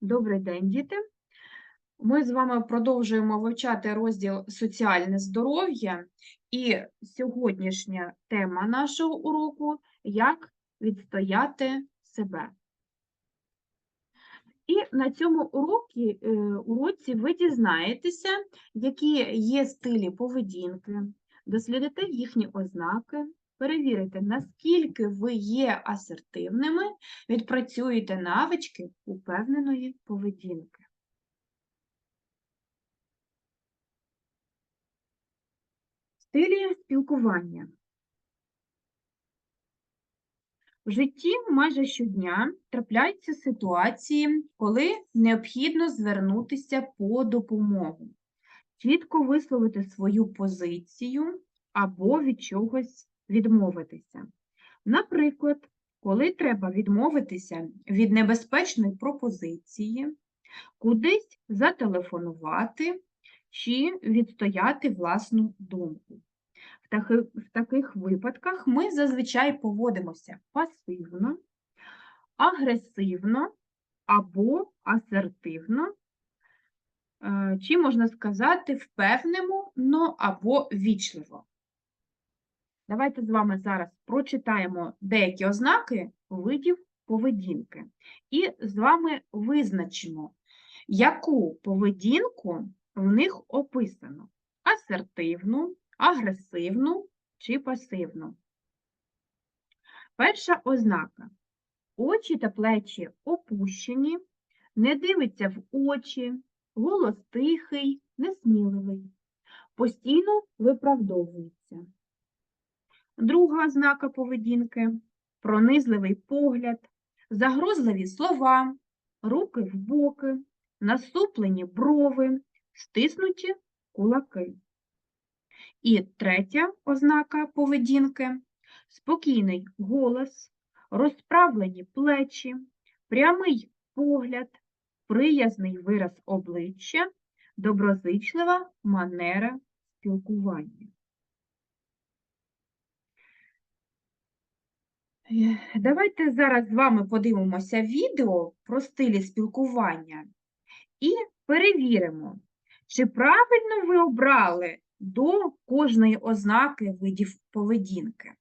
Добрий день, діти. Ми з вами продовжуємо вивчати розділ соціальне здоров'я, і сьогоднішня тема нашого уроку як відстояти себе. І на цьому уроці, е, уроці ви дізнаєтеся, які є стилі поведінки, дослідите їхні ознаки, перевірите, наскільки ви є асертивними, відпрацюєте навички упевненої поведінки. Стилі спілкування. В житті майже щодня трапляються ситуації, коли необхідно звернутися по допомогу, чітко висловити свою позицію або від чогось відмовитися. Наприклад, коли треба відмовитися від небезпечної пропозиції, кудись зателефонувати чи відстояти власну думку. В таких, в таких випадках ми зазвичай поводимося пасивно, агресивно або асертивно, е, чи можна сказати, впевнено но або вічливо. Давайте з вами зараз прочитаємо деякі ознаки видів поведінки і з вами визначимо, яку поведінку в них описано: асертивну, агресивну чи пасивну. Перша ознака. Очі та плечі опущені, не дивиться в очі, голос тихий, несміливий, постійно виправдовується. Друга ознака поведінки пронизливий погляд, загрозливі слова, руки в боки, насуплені брови, стиснуті кулаки. І третя ознака поведінки спокійний голос, розправлені плечі, прямий погляд, приязний вираз обличчя, доброзичлива манера спілкування. Давайте зараз з вами подивимося відео про стилі спілкування і перевіримо, чи правильно ви обрали до кожної ознаки видів поведінки.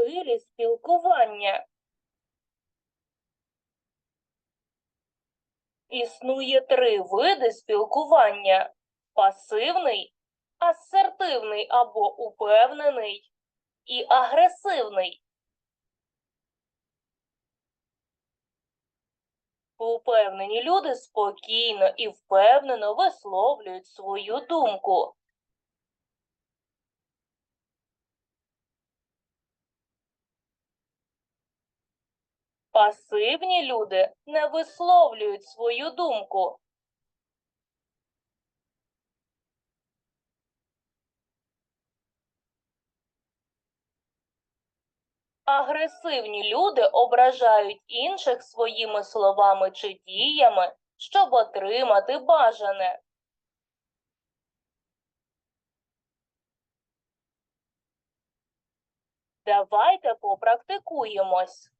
стилі спілкування. Існує три види спілкування: пасивний, асертивний або упевнений і агресивний. Упевнені люди спокійно і впевнено висловлюють свою думку. Пасивні люди не висловлюють свою думку. Агресивні люди ображають інших своїми словами чи діями, щоб отримати бажане. Давайте попрактикуємось.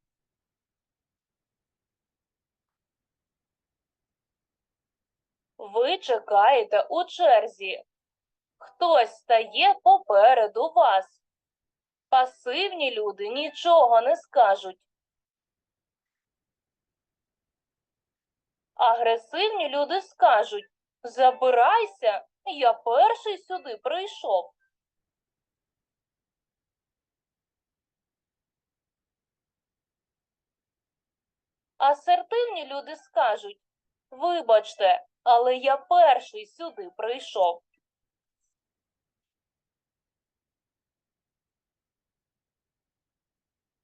Ви чекаєте у черзі. Хтось стає попереду вас. Пасивні люди нічого не скажуть. Агресивні люди скажуть Забирайся, я перший сюди прийшов. Асертивні люди скажуть Вибачте, але я перший сюди прийшов.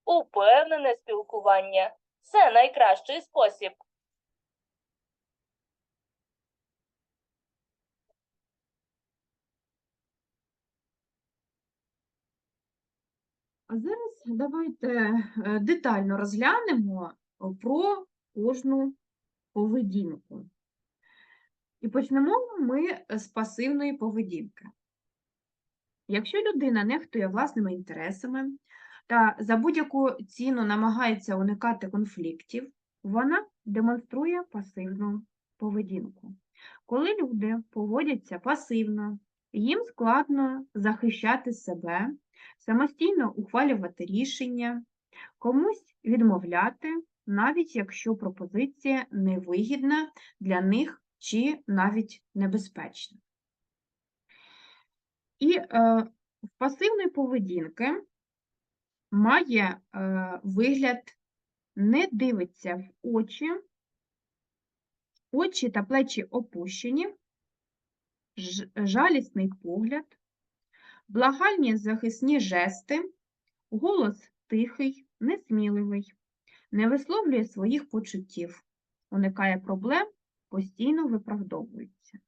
Упевнене спілкування це найкращий спосіб. А зараз давайте е, детально розглянемо про кожну поведінку. І почнемо ми з пасивної поведінки. Якщо людина нехтує власними інтересами, та за будь-яку ціну намагається уникати конфліктів, вона демонструє пасивну поведінку. Коли люди поводяться пасивно, їм складно захищати себе, самостійно ухвалювати рішення, комусь відмовляти, навіть якщо пропозиція невигідна для них чи навіть небезпечна. І е, в пасивної поведінки має е, вигляд, не дивиться в очі, очі та плечі опущені, жалісний погляд, благальні захисні жести, голос тихий, несміливий, не висловлює своїх почуттів, уникає проблем, постійно виправдовується.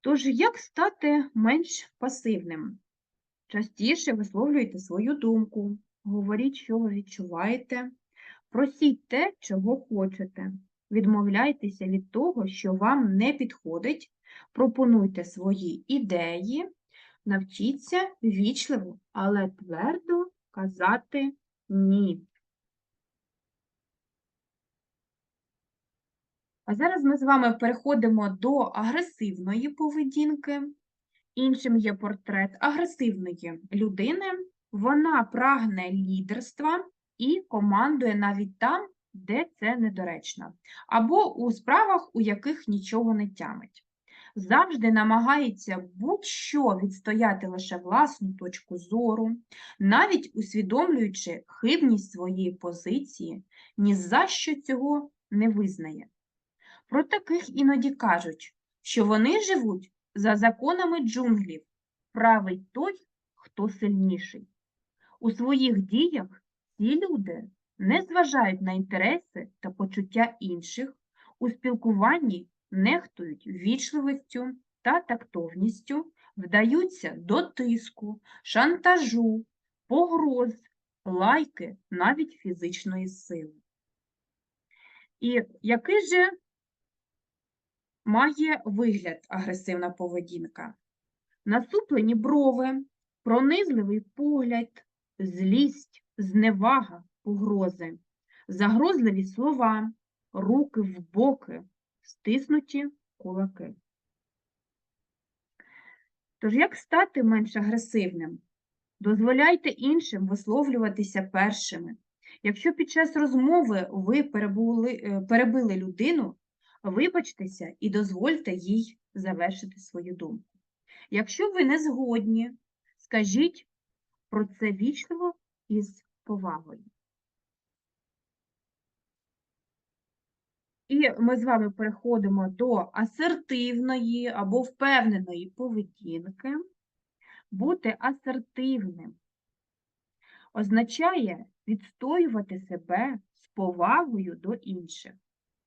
Тож, як стати менш пасивним? Частіше висловлюйте свою думку, говоріть, що ви відчуваєте, просіть те, чого хочете, відмовляйтеся від того, що вам не підходить, пропонуйте свої ідеї, навчіться вічливо, але твердо казати ні. А зараз ми з вами переходимо до агресивної поведінки. Іншим є портрет агресивної людини. Вона прагне лідерства і командує навіть там, де це недоречно, або у справах, у яких нічого не тямить. Завжди намагається будь-що відстояти лише власну точку зору, навіть усвідомлюючи хибність своєї позиції, ні за що цього не визнає. Про таких іноді кажуть, що вони живуть за законами джунглів, правий той, хто сильніший. У своїх діях ці люди не зважають на інтереси та почуття інших, у спілкуванні нехтують вічливістю та тактовністю, вдаються до тиску, шантажу, погроз, лайки, навіть фізичної сили. І який же має вигляд агресивна поведінка. Насуплені брови, пронизливий погляд, злість, зневага, погрози, загрозливі слова, руки в боки, стиснуті кулаки. Тож як стати менш агресивним? Дозволяйте іншим висловлюватися першими. Якщо під час розмови ви перебули, е, перебили людину, Вибачтеся і дозвольте їй завершити свою думку. Якщо ви не згодні, скажіть про це вічливо і з повагою. І ми з вами переходимо до асертивної або впевненої поведінки. Бути асертивним означає відстоювати себе з повагою до інших.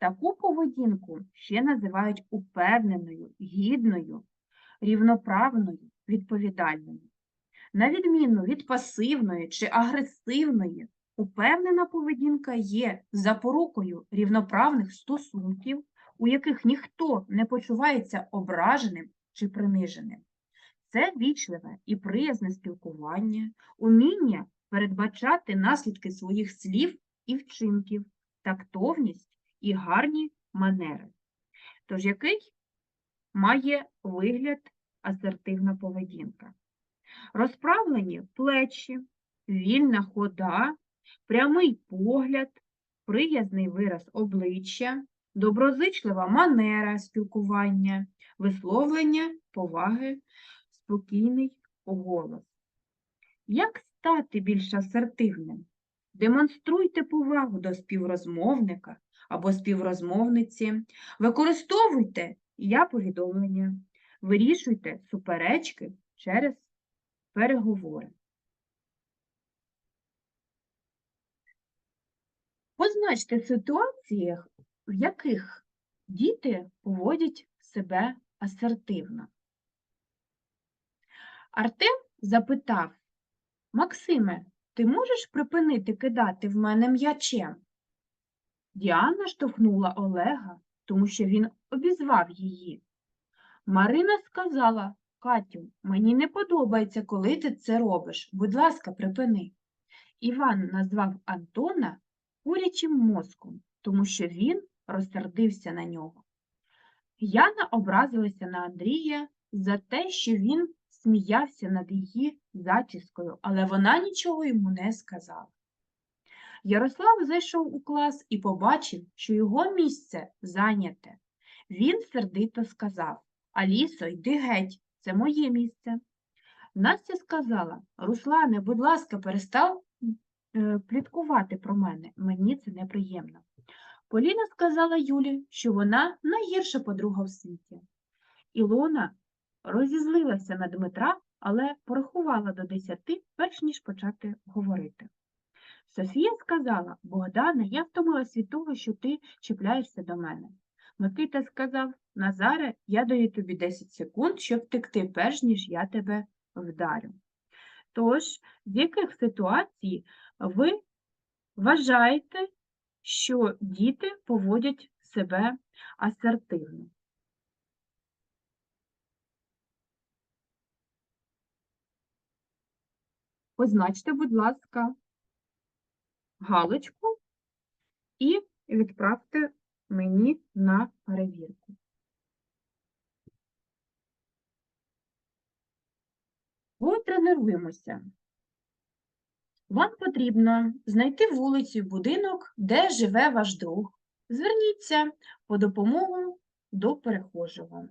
Таку поведінку ще називають упевненою, гідною, рівноправною, відповідальною. На відміну від пасивної чи агресивної, упевнена поведінка є запорукою рівноправних стосунків, у яких ніхто не почувається ображеним чи приниженим. Це вічливе і приязне спілкування, уміння передбачати наслідки своїх слів і вчинків, тактовність і гарні манери. Тож, який має вигляд асертивна поведінка? Розправлені плечі, вільна хода, прямий погляд, приязний вираз обличчя, доброзичлива манера спілкування, висловлення поваги, спокійний голос. Як стати більш асертивним? Демонструйте повагу до співрозмовника або співрозмовниці, використовуйте я повідомлення, вирішуйте суперечки через переговори. Позначте ситуації, в яких діти поводять себе асертивно. Артем запитав, Максиме, ти можеш припинити кидати в мене м'ячем? Діана штовхнула Олега, тому що він обізвав її. Марина сказала, Катю, мені не подобається, коли ти це робиш. Будь ласка, припини. Іван назвав Антона курячим мозком, тому що він розсердився на нього. Яна образилася на Андрія за те, що він сміявся над її зачіскою, але вона нічого йому не сказала. Ярослав зайшов у клас і побачив, що його місце зайняте. Він сердито сказав Алісо, йди геть, це моє місце. Настя сказала Руслане, будь ласка, перестав е, пліткувати про мене, мені це неприємно. Поліна сказала Юлі, що вона найгірша подруга в світі. Ілона розізлилася на Дмитра, але порахувала до десяти, перш ніж почати говорити. Софія сказала, Богдане, я втомилась від того, що ти чіпляєшся до мене. Микита сказав, Назаре, я даю тобі 10 секунд, щоб втекти, перш ніж я тебе вдарю. Тож, з яких ситуацій ви вважаєте, що діти поводять себе асертивно? Позначте, будь ласка, галочку і відправте мені на перевірку. Потренуємося. Вам потрібно знайти вулицю будинок, де живе ваш друг. Зверніться по допомогу до перехожого.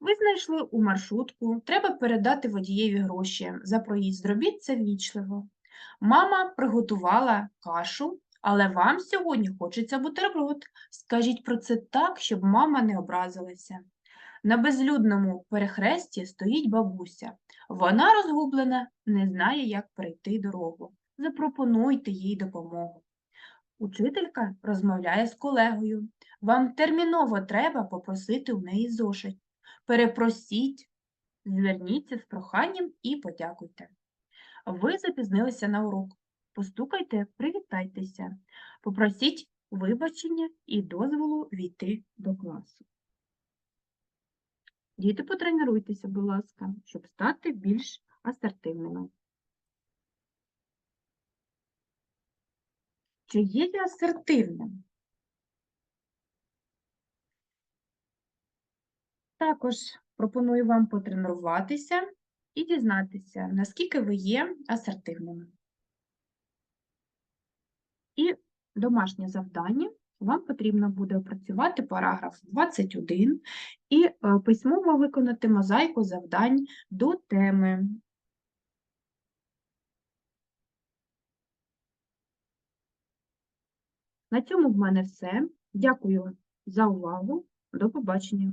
Ви знайшли у маршрутку, треба передати водієві гроші за проїзд. Зробіть це ввічливо. Мама приготувала кашу, але вам сьогодні хочеться бутерброд. Скажіть про це так, щоб мама не образилася. На безлюдному перехресті стоїть бабуся. Вона розгублена, не знає, як перейти дорогу. Запропонуйте їй допомогу. Учителька розмовляє з колегою. Вам терміново треба попросити у неї зошит. Перепросіть, зверніться з проханням і подякуйте. Ви запізнилися на урок. Постукайте, привітайтеся, попросіть вибачення і дозволу війти до класу. Діти, потренуйтеся, будь ласка, щоб стати більш асертивними. Чи є я асертивним? Також пропоную вам потренуватися і дізнатися, наскільки ви є асертивними. І домашнє завдання вам потрібно буде опрацювати параграф 21 і е, письмово виконати мозаїку завдань до теми. На цьому в мене все. Дякую за увагу. До побачення.